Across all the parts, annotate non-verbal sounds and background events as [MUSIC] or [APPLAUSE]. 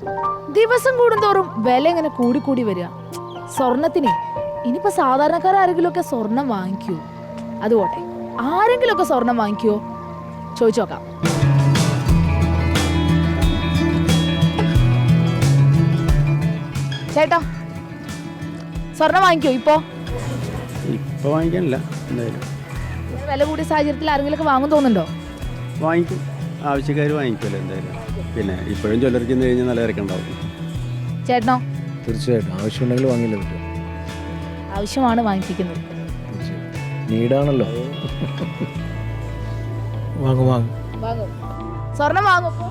ദിവസം കൂടുന്തോറും വില ഇങ്ങനെ കൂടി കൂടി വരിക. സ്വർണത്തിന് ഇനിയിപ്പോ സാധാരണക്കാരെങ്കിലും ഒക്കെ സ്വർണം വാങ്ങിക്കൂ? അതുപോട്ടെ. ആരെങ്കിലുമൊക്കെ ആരെങ്കിലും ഒക്കെ സ്വർണം വാങ്ങിക്കുവോ ചോദിച്ചു നോക്കാം. ചേട്ടാ സ്വർണം വാങ്ങിക്കോ ഇപ്പോ? ഇപ്പൊ വാങ്ങിക്കാനില്ല എന്തായാലും. വില കൂടിയ സാഹചര്യത്തിൽ ആരെങ്കിലും ഒക്കെ വാങ്ങും തോന്നുന്നുണ്ടോ? വാങ്ങിക്കും. ആവശ്യക്കാർ വാങ്ങിക്കുമല്ലോ എന്തായാലും. പിന്നെ ഇപ്പോഴും ജ്വല്ലറിക്ക് കഴിഞ്ഞാൽ നല്ല തിരക്കുണ്ടാവും. ചേട്ടനോ? തീർച്ചയായിട്ടും. ആവശ്യമുണ്ടെങ്കിൽ വാങ്ങില്ല പറ്റും ആവശ്യമാണ് വാങ്ങിപ്പിക്കുന്നത്. നീടാണല്ലോ നീഡാണല്ലോ. [LAUGHS] വാങ്ങും വാങ്ങും. വാങ്ങും. സ്വർണം വാങ്ങും ഇപ്പൊ?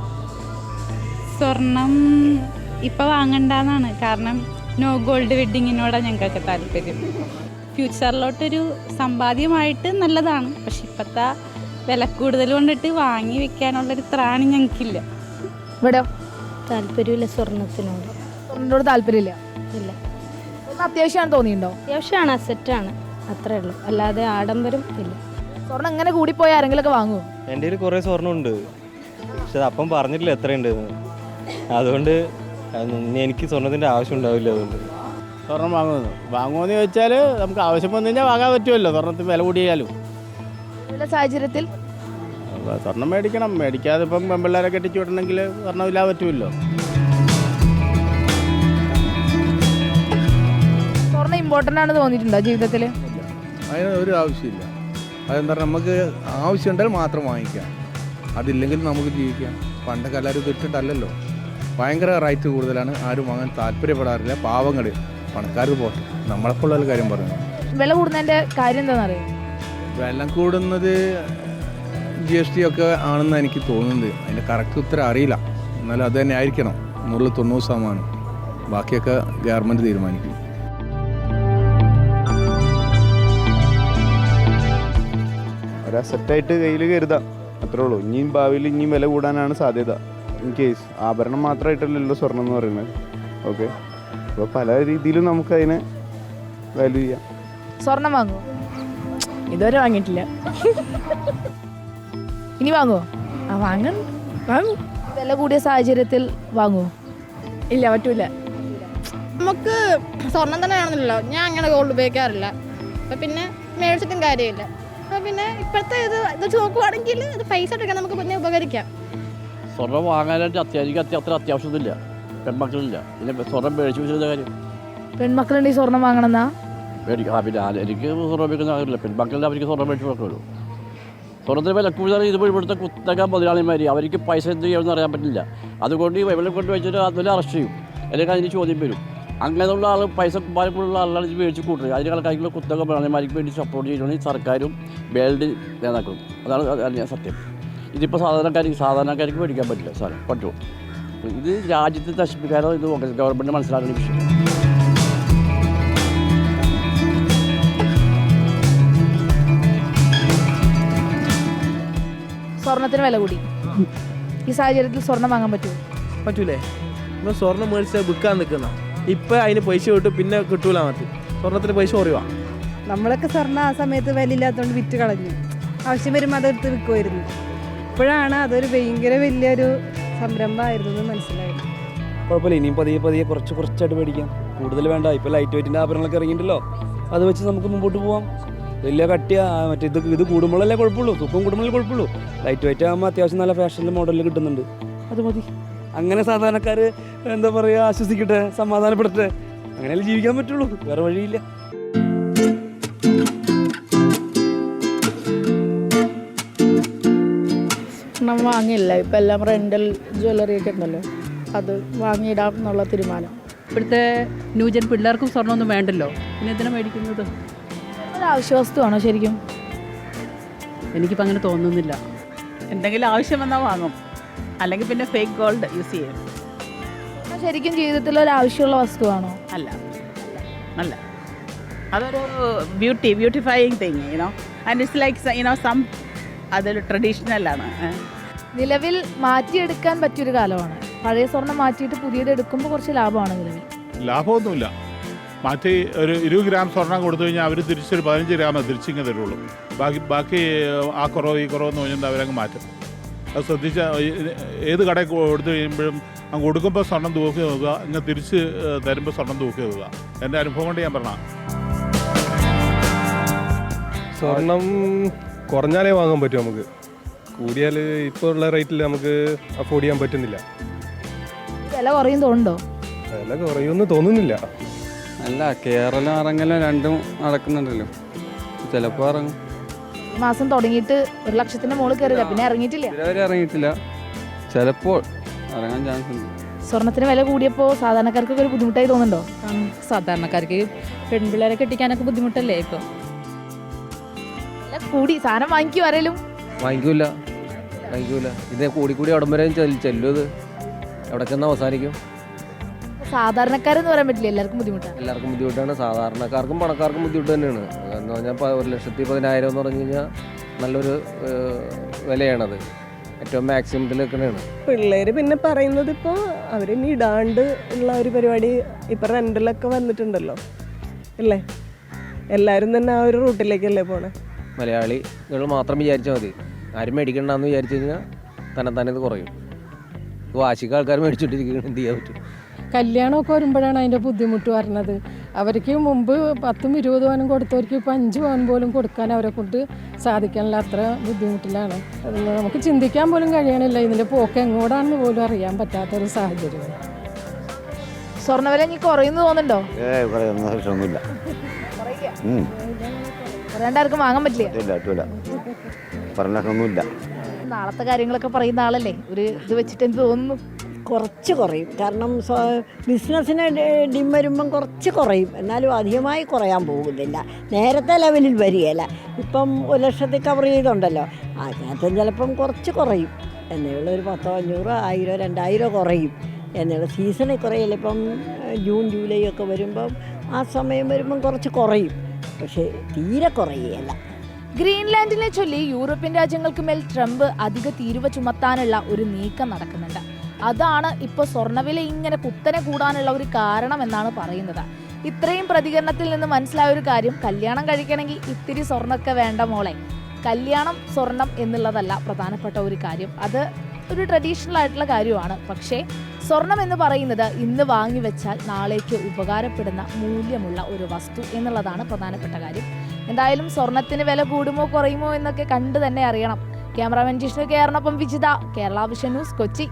സ്വർണം ഇപ്പൊ വാങ്ങണ്ടെന്നാണ്. കാരണം നോ ഗോൾഡ് വെഡിങ്ങിനോടാണ് ഞങ്ങൾക്കൊക്കെ താല്പര്യം. ഫ്യൂച്ചറിലോട്ടൊരു സമ്പാദ്യമായിട്ട് നല്ലതാണ്. പക്ഷെ ഇപ്പോഴത്തെ വില കൂടുതൽ കൊണ്ടിട്ട് വാങ്ങി വെക്കാനുള്ളൊരു ത്രാണി ഞങ്ങൾക്കില്ല. ഇവിടെയോ? താല്പര്യമില്ല സ്വർണത്തിനോട്. സ്വർണത്തോട് താല്പര്യമില്ല? ഇല്ല. ഒന്ന് അത്യാവശ്യമാണ് തോന്നിയിട്ടുണ്ടോ? അത്യാവശ്യമാണ് അസറ്റാണ് അത്രേ ഉള്ളൂ. അല്ലാതെ ആഡംബരം ഇല്ല. സ്വർണം എങ്ങനെ കൂടിപ്പോയി? ആരെങ്കിലും ഒക്കെ വാങ്ങുമോ എന്റെ കയ്യിൽ കുറേ സ്വർണമുണ്ട് പക്ഷെ അത് അപ്പം പറഞ്ഞിട്ടില്ല എത്രയുണ്ട് അതുകൊണ്ട് എനിക്ക് സ്വർണത്തിന്റെ ആവശ്യം ഉണ്ടാവില്ല അതുകൊണ്ട്. സ്വർണം വാങ്ങുന്നു വാങ്ങുമെന്ന് ചോദിച്ചാൽ നമുക്ക് ആവശ്യം വന്നു കഴിഞ്ഞാൽ വാങ്ങാൻ പറ്റുമല്ലോ. സ്വർണത്തിന് വില കൂടിയാലും. സാഹചര്യത്തിൽ? സ്വർണം മേടിക്കണം. മേടിക്കാതെ ഇപ്പം പെമ്പിള്ളേരെ കെട്ടിച്ചു വിടണമെങ്കിൽ സ്വർണമില്ലാതെ പറ്റുമല്ലോ സ്വർണം ഇമ്പോർട്ടന്റ് ആണെന്ന് തോന്നിയിട്ടുണ്ടോ ജീവിതത്തിൽ? അതിന് ഒരു ആവശ്യമില്ല. അതെന്താ പറയുക നമുക്ക് ആവശ്യമുണ്ടെങ്കിൽ മാത്രം വാങ്ങിക്കാം. അതില്ലെങ്കിൽ നമുക്ക് ജീവിക്കാം. പണ്ടൊക്കെ എല്ലാവരും ഇതിട്ടിട്ടല്ലല്ലോ ഭയങ്കര റൈറ്റ് കൂടുതലാണ്. ആരും വാങ്ങാൻ താല്പര്യപ്പെടാറില്ല. പാവങ്ങൾ പണക്കാർ പോട്ടെ. നമ്മളെപ്പോഴുള്ള കാര്യം പറയുന്നത് വില കൂടുന്നതിന്റെ കാര്യം എന്താണെന്നറിയാം വില കൂടുന്നത് ജി എസ് ടി ഒക്കെ ആണെന്ന് എനിക്ക് തോന്നുന്നത്. അതിന്റെ കറക്റ്റ് ഉത്തരം അറിയില്ല. എന്നാലും അത് തന്നെ ആയിരിക്കണം. നൂറിൽ തൊണ്ണൂറ് ശതമാനം. ബാക്കിയൊക്കെ ഗവൺമെന്റ് തീരുമാനിക്കും. ഒരു അസറ്റായിട്ട് കയ്യിൽ കരുതാം. അത്രേ ഉള്ളൂ. ഇനിയും ഭാവിയിൽ ഇനിയും വില കൂടാനാണ് സാധ്യത. ഇൻ കേസ് ആഭരണം മാത്രമായിട്ടല്ലല്ലോ സ്വർണം എന്ന് പറയുന്നത്. ഓക്കെ അപ്പോൾ പല രീതിയിലും നമുക്കതിനെ വാല്യൂ ചെയ്യാം. സ്വർണം വാങ്ങും ഇതുവരെ വാങ്ങിയിട്ടില്ല. ഇനി വാങ്ങുമോ ആ വാങ്ങണം വാങ്ങും. വില കൂടിയ സാഹചര്യത്തിൽ വാങ്ങുമോ ഇല്ല പറ്റൂല. നമുക്ക് സ്വർണം തന്നെ വേണമെന്നില്ലല്ലോ. ഞാൻ അങ്ങനെ ഗോൾഡ് ഉപയോഗിക്കാറില്ല. അപ്പം പിന്നെ മേടിച്ചിട്ടും കാര്യമില്ല. അപ്പം പിന്നെ ഇപ്പോഴത്തെ ഇത് ഇത് നോക്കുവാണെങ്കിൽ ഇത് പൈസ എടുക്കാൻ നമുക്ക് പിന്നെ ഉപകരിക്കാം. സ്വർണം വാങ്ങാനായിട്ട് അത്യാവശ്യം അത്യ- അത്ര അത്യാവശ്യമൊന്നുമില്ല. പെൺമക്കളില്ല. പിന്നെ സ്വർണം മേടിച്ചു വെച്ചിരുന്ന കാര്യം. ഈ സ്വർണം വാങ്ങണമെന്നാ? മേടിക്കും. ആ പിന്നെ ആ- എനിക്ക് സ്വർണം മേടിക്കുന്ന കാര്യമില്ല പെൺമക്കളുടെ അവർക്ക് സ്വർണം മേടിച്ചു കൊടുക്കുള്ളൂ. സ്വർണത്തിന് വില കൂടുതൽ ഇത് ഇവിടുത്തെ കുത്തക മുതലാളിമാർ അവർക്ക് പൈസ എന്ത് ചെയ്യുമെന്ന് അറിയാൻ പറ്റില്ല. അതുകൊണ്ട് ഇവിടെ കൊണ്ട് വെച്ചിട്ട് അതിൽ അറസ്റ്റ് ചെയ്യും. അല്ലെങ്കിൽ അതിന് ചോദ്യം വരും. അങ്ങനെയുള്ള ആൾ പൈസ കുമ്പാരക്കുള്ള ആളാണ് ഇത് മേടിച്ച് കൂട്ടുക അതിന് കണക്കായിട്ടുള്ള കുത്തക മുതലാളിമാർക്ക് വേണ്ടി സപ്പോർട്ട് ചെയ്യുകയാണെങ്കിൽ സർക്കാരും വേൾഡ് നേതാക്കളും. അതാണ് അതാണ് ഞാൻ സത്യം. ഇതിപ്പോൾ സാധാരണക്കാർക്ക് സാധാരണക്കാർക്ക് മേടിക്കാൻ പറ്റില്ല സാറേ. പറ്റുമോ? ഇത് രാജ്യത്തെ നശിപ്പിക്കാനോ ഇത് ഗവൺമെന്റ് മനസ്സിലാക്കുന്ന വിഷയം. സ്വർണത്തിന് വില കൂടി. ഈ സാഹചര്യത്തിൽ സ്വർണം വാങ്ങാൻ പറ്റുമോ? പറ്റൂലേ. നമ്മൾ സ്വർണം മേടിച്ച് വിൽക്കാൻ നിൽക്കുന്ന. ഇപ്പം അതിന് പൈസ കിട്ടും പിന്നെ കിട്ടൂല മതി സ്വർണത്തിന് പൈസ കുറയുക നമ്മളൊക്കെ സ്വർണം ആ സമയത്ത് വിലയില്ലാത്തതുകൊണ്ട് വിറ്റ് കളഞ്ഞു. ആവശ്യം വരുമ്പോൾ അതെടുത്ത് വിൽക്കുമായിരുന്നു ഇപ്പോഴാണ് അതൊരു ഭയങ്കര വലിയൊരു സംരംഭമായിരുന്നു എന്ന് മനസ്സിലായത്. കുഴപ്പമില്ല ഇനിയും പതിയെ പതിയെ കുറച്ച് കുറച്ചായിട്ട് മേടിക്കാം. കൂടുതൽ വേണ്ട ഇപ്പോൾ ലൈറ്റ് വെയിറ്റിന്റെ ആഭരണങ്ങളൊക്കെ ഇറങ്ങിയിട്ടുണ്ടല്ലോ. അത് വെച്ച് നമുക്ക് മുമ്പോട്ട് പോവാം. വലിയ കട്ടിയ മറ്റേ ഇത് ഇത് കൂടുമ്പോഴല്ലേ കുഴപ്പമുള്ളൂ തൂക്കം കൂടുമ്പോഴേ കുഴപ്പമുള്ളൂ. ലൈറ്റ് വെയിറ്റ് ആകുമ്പോൾ അത്യാവശ്യം നല്ല ഫാഷനിൽ മോഡലിൽ കിട്ടുന്നുണ്ട്. അത് മതി. അങ്ങനെ സാധാരണക്കാർ എന്താ പറയുക ആശ്വസിക്കട്ടെ സമാധാനപ്പെടട്ടെ. അങ്ങനെയല്ലേ ജീവിക്കാൻ പറ്റുള്ളൂ വേറെ വഴിയില്ല. സ്വർണം വാങ്ങില്ല ഇപ്പം എല്ലാം റെന്റൽ ജ്വല്ലറി ഒക്കെ ഉണ്ടല്ലോ. അത് വാങ്ങിയിടാം എന്നുള്ള തീരുമാനം. ഇപ്പോഴത്തെ ന്യൂജൻ പിള്ളേർക്കും സ്വർണമൊന്നും വേണ്ടല്ലോ. പിന്നെ എന്തിനാണ് മേടിക്കുന്നത്? ഒരു ആവശ്യവസ്തുവാണോ ശരിക്കും? എനിക്കിപ്പോൾ അങ്ങനെ തോന്നുന്നില്ല. എന്തെങ്കിലും ആവശ്യം വന്നാൽ വാങ്ങും. അല്ലെങ്കിൽ പിന്നെ ഫേക്ക് ഗോൾഡ് യൂസ് ചെയ്യും. ശരിക്കും ജീവിതത്തിൽ ഒരു ആവശ്യമുള്ള വസ്തുവാണോ? അല്ല. അല്ല. അതൊരു beauty beautifying thing you know and it's like you know some അതൊരു ട്രഡീഷണലാണ് നിലവിൽ മാറ്റിയെടുക്കാൻ പറ്റിയൊരു കാലമാണ്. പഴയ സ്വർണം മാറ്റിയിട്ട് പുതിയത് എടുക്കുമ്പോൾ കുറച്ച് ലാഭമാണ് നിലവിൽ. ലാഭമൊന്നുമില്ല. മാറ്റി ഒരു ഇരുപത് ഗ്രാം സ്വർണം കൊടുത്തു കഴിഞ്ഞാൽ അവർ തിരിച്ചൊരു പതിനഞ്ച് ഗ്രാം തിരിച്ചിങ്ങ് തരുള്ളൂ. ബാക്കി ബാക്കി ആ കുറവ് ഈ കുറവെന്ന് പറഞ്ഞിട്ട് അവരങ്ങ് മാറ്റും. അത് ശ്രദ്ധിച്ച ഏത് കടയിൽ കൊടുത്തു കഴിയുമ്പോഴും അങ്ങ് കൊടുക്കുമ്പോൾ സ്വർണം തൂക്കി നോക്കുക ഇങ്ങ് തിരിച്ച് തരുമ്പോൾ സ്വർണം തൂക്കി നോക്കുക എന്റെ അനുഭവം കൊണ്ട് ഞാൻ പറഞ്ഞ സ്വർണം കുറഞ്ഞാലേ വാങ്ങാൻ പറ്റും നമുക്ക്. കൂടിയാൽ ഇപ്പോൾ ഉള്ള റേറ്റിൽ നമുക്ക് അഫോർഡ് ചെയ്യാൻ പറ്റുന്നില്ല. വില കുറയും തോന്നുന്നുണ്ടോ വില കുറയുമെന്ന് തോന്നുന്നില്ല. അല്ല കേരളം ഇറങ്ങലും രണ്ടും നടക്കുന്നുണ്ടല്ലോ. ചിലപ്പോൾ ഇറങ്ങും. ഈ മാസം തുടങ്ങിയിട്ട് ഒരു ലക്ഷത്തിന്റെ മുകളിൽ കയറില്ല പിന്നെ ഇറങ്ങിയിട്ടില്ല. ഇതുവരെ ഇറങ്ങിയിട്ടില്ല. ചിലപ്പോൾ ഇറങ്ങാൻ ചാൻസ് ഉണ്ട്. സ്വർണത്തിന് വില കൂടിയപ്പോൾ സാധാരണക്കാർക്കൊക്കെ ഒരു ബുദ്ധിമുട്ടായി തോന്നുന്നുണ്ടോ? സാധാരണക്കാർക്ക് പെൺപിള്ളേരെ കെട്ടിക്കാനൊക്കെ ബുദ്ധിമുട്ടല്ലേ ഇപ്പോൾ വില കൂടി സാധനം വാങ്ങിക്കും ആരേലും? വാങ്ങിക്കൂല. വാങ്ങിക്കൂല. ഇത് കൂടി കൂടി അവിടം വരെ ചെല്ലും ഇത്. എവിടെ ചെന്ന് അവസാനിക്കും? സാധാരണക്കാരെന്ന് പറയാൻ പറ്റില്ല എല്ലാവർക്കും ബുദ്ധിമുട്ടാണ്. എല്ലാവർക്കും ബുദ്ധിമുട്ടാണ്. സാധാരണക്കാർക്കും പണക്കാർക്കും ബുദ്ധിമുട്ട് തന്നെയാണ്. എന്ന് പറഞ്ഞാൽ ഇപ്പോൾ ഒരു ലക്ഷത്തി പതിനായിരം എന്ന് പറഞ്ഞു കഴിഞ്ഞാൽ നല്ലൊരു വിലയാണത്. ഏറ്റവും മാക്സിമത്തിൽ നിൽക്കണതാണ് പിള്ളേര് പിന്നെ പറയുന്നത് ഇപ്പോൾ അവരിനി ഇടാണ്ട് ഉള്ള ഒരു പരിപാടി ഇപ്പം റെന്റിലൊക്കെ വന്നിട്ടുണ്ടല്ലോ അല്ലേ? എല്ലാവരും തന്നെ ആ ഒരു റൂട്ടിലേക്കല്ലേ പോണേ? മലയാളികൾ മാത്രം വിചാരിച്ചാൽ മതി. ആരും മേടിക്കണ്ടെന്ന് വിചാരിച്ചു കഴിഞ്ഞാൽ തന്നെ തന്നെ ഇത് കുറയും. വാശിക്ക് ആൾക്കാർ മേടിച്ചോണ്ടിരിക്കുകയാണ് എന്ത് ചെയ്യാൻ പറ്റും? കല്യാണമൊക്കെ വരുമ്പോഴാണ് അതിന്റെ ബുദ്ധിമുട്ട് വരുന്നത് അവർക്ക് മുമ്പ് പത്തും ഇരുപത് പവനും കൊടുത്തവർക്ക് ഇപ്പം അഞ്ച് പവൻ പോലും കൊടുക്കാൻ അവരെ കൊണ്ട് സാധിക്കാനുള്ള അത്ര ബുദ്ധിമുട്ടിലാണ്. നമുക്ക് ചിന്തിക്കാൻ പോലും കഴിയണില്ല. ഇതിന്റെ പോക്ക് എങ്ങോട്ടാണെന്ന് പോലും അറിയാൻ പറ്റാത്തൊരു സാഹചര്യം. സ്വർണവില ഇനി കുറയുന്നു തോന്നുന്നുണ്ടോ കുറയാണ്ടാർക്കും വാങ്ങാൻ പറ്റില്ല? പറഞ്ഞൊന്നുമില്ല നാളത്തെ കാര്യങ്ങളൊക്കെ പറയുന്ന ആളല്ലേ? ഒരു ഇത് വെച്ചിട്ട് എന്ത് തോന്നുന്നു? കുറച്ച് കുറയും. കാരണം ബിസിനസ്സിന് ഡിം വരുമ്പം കുറച്ച് കുറയും. എന്നാലും അധികമായി കുറയാൻ പോകുന്നില്ല. നേരത്തെ ലെവലിൽ വരികയില്ല. ഇപ്പം ഒരു ലക്ഷത്തിൽ കവർ ചെയ്തുണ്ടല്ലോ. അതിനകത്ത് ചിലപ്പം കുറച്ച് കുറയും. എന്നുള്ള ഒരു പത്തോ അഞ്ഞൂറോ ആയിരോ രണ്ടായിരോ കുറയും. എന്നുള്ള സീസണിൽ കുറയില്ല ഇപ്പം ജൂൺ ജൂലൈ ഒക്കെ വരുമ്പം ആ സമയം വരുമ്പം കുറച്ച് കുറയും. പക്ഷേ തീരെ കുറയുകയല്ല. ഗ്രീൻലാൻഡിനെ ചൊല്ലി യൂറോപ്യൻ രാജ്യങ്ങൾക്ക് മേൽ ട്രംപ് അധിക തീരുവ ചുമത്താനുള്ള ഒരു നീക്കം നടക്കുന്നുണ്ട്. അതാണ് ഇപ്പോൾ സ്വർണവില ഇങ്ങനെ കുത്തനെ കൂടാനുള്ള ഒരു കാരണം എന്നാണ് പറയുന്നത്. ഇത്രയും പ്രതികരണത്തിൽ നിന്ന് മനസ്സിലായ ഒരു കാര്യം കല്യാണം കഴിക്കണമെങ്കിൽ ഇത്തിരി സ്വർണമൊക്കെ വേണ്ട മോളെ. കല്യാണം സ്വർണം എന്നുള്ളതല്ല പ്രധാനപ്പെട്ട ഒരു കാര്യം. അത് ഒരു ട്രഡീഷണൽ ആയിട്ടുള്ള കാര്യമാണ്. പക്ഷേ സ്വർണം എന്ന് പറയുന്നത് ഇന്ന് വാങ്ങി വെച്ചാൽ നാളേക്ക് ഉപകാരപ്പെടുന്ന മൂല്യമുള്ള ഒരു വസ്തു എന്നുള്ളതാണ് പ്രധാനപ്പെട്ട കാര്യം. എന്തായാലും സ്വർണത്തിന് വില കൂടുമോ കുറയുമോ എന്നൊക്കെ കണ്ടു തന്നെ അറിയണം. ക്യാമറാമാൻ ജിഷ്ണു കേരളപ്പം വിജിത കേരള വിഷൻ ന്യൂസ് കൊച്ചി.